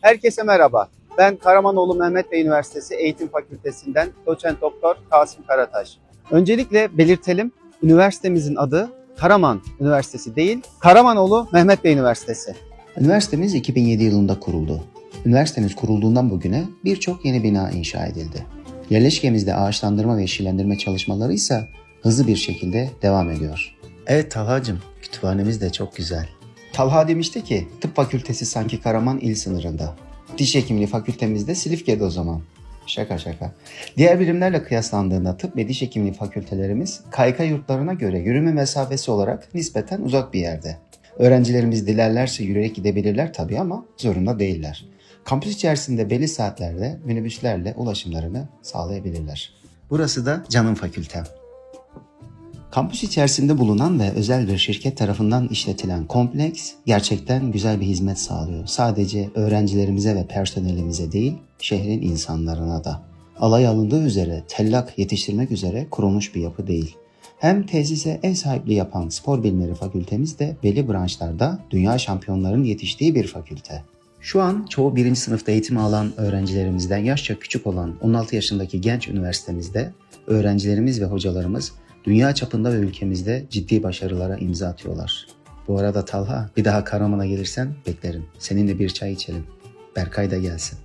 Herkese merhaba. Ben Karamanoğlu Mehmet Bey Üniversitesi Eğitim Fakültesinden doçent doktor Kasım Karataş. Öncelikle belirtelim, üniversitemizin adı Karaman Üniversitesi değil, Karamanoğlu Mehmet Bey Üniversitesi. Üniversitemiz 2007 yılında kuruldu. Üniversitemiz kurulduğundan bugüne birçok yeni bina inşa edildi. Yerleşkemizde ağaçlandırma ve yeşillendirme çalışmaları ise hızlı bir şekilde devam ediyor. Evet Talha'cığım, kütüphanemiz de çok güzel. Talha demişti ki tıp fakültesi sanki Karaman il sınırında. Diş hekimliği fakültemizde Silifke'de o zaman. Şaka şaka. Diğer birimlerle kıyaslandığında tıp ve diş hekimliği fakültelerimiz KYK yurtlarına göre yürüme mesafesi olarak nispeten uzak bir yerde. Öğrencilerimiz dilerlerse yürüyerek gidebilirler tabii ama zorunda değiller. Kampüs içerisinde belli saatlerde minibüslerle ulaşımlarını sağlayabilirler. Burası da Canım Fakültem. Kampüs içerisinde bulunan ve özel bir şirket tarafından işletilen kompleks gerçekten güzel bir hizmet sağlıyor. Sadece öğrencilerimize ve personelimize değil, şehrin insanlarına da. Alay alındığı üzere tellak yetiştirmek üzere kurulmuş bir yapı değil. Hem tesise ev sahipliği yapan spor bilimleri fakültemiz de belli branşlarda dünya şampiyonlarının yetiştiği bir fakülte. Şu an çoğu birinci sınıfta eğitim alan öğrencilerimizden yaşça küçük olan 16 yaşındaki genç üniversitemizde öğrencilerimiz ve hocalarımız dünya çapında ve ülkemizde ciddi başarılara imza atıyorlar. Bu arada Talha bir daha Karaman'a gelirsen beklerim. Seninle bir çay içelim. Berkay da gelsin.